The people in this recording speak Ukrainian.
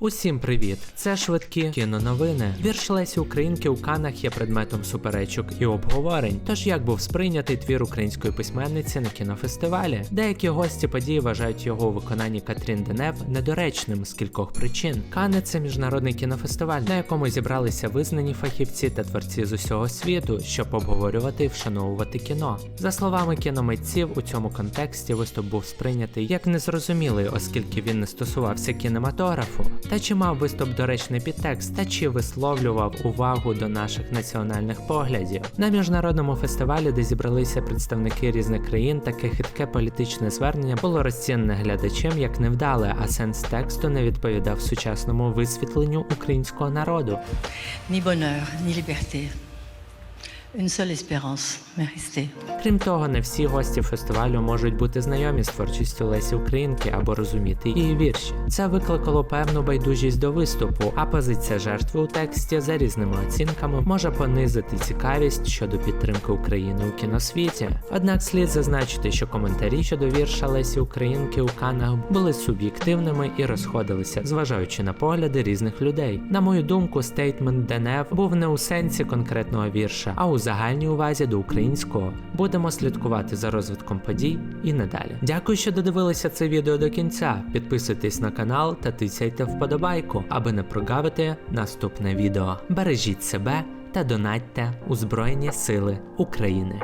Усім привіт! Це швидкі кіноновини. Вірш Лесі Українки у Канах є предметом суперечок і обговорень. Тож як був сприйнятий твір української письменниці на кінофестивалі? Деякі гості події вважають його у виконанні Катрін Денев недоречним з кількох причин. Кани це міжнародний кінофестиваль, на якому зібралися визнані фахівці та творці з усього світу, щоб обговорювати і вшановувати кіно. За словами кіномитців, у цьому контексті виступ був сприйнятий як незрозумілий, оскільки він не стосувався кінематографу. Та чи мав виступ доречний підтекст, та чи висловлював увагу до наших національних поглядів. На міжнародному фестивалі, де зібралися представники різних країн, таке хитке політичне звернення було розцінене глядачем як невдале, а сенс тексту не відповідав сучасному висвітленню українського народу. Ні bonheur, ні liberté. Une seule espérance. Крім того, не всі гості фестивалю можуть бути знайомі з творчістю Лесі Українки або розуміти її вірші. Це викликало певну байдужість до виступу, а позиція жертви у тексті за різними оцінками може понизити цікавість щодо підтримки України у кіносвіті. Однак слід зазначити, що коментарі щодо вірша Лесі Українки у Канах були суб'єктивними і розходилися, зважаючи на погляди різних людей. На мою думку, стейтмент Денев був не у сенсі конкретного вірша, а у загальній увазі до українського. Будемо слідкувати за розвитком подій і надалі. Дякую, що додивилися це відео до кінця. Підписуйтесь на канал та тисяйте вподобайку, аби не прогавити наступне відео. Бережіть себе та донатьте у Збройні Сили України.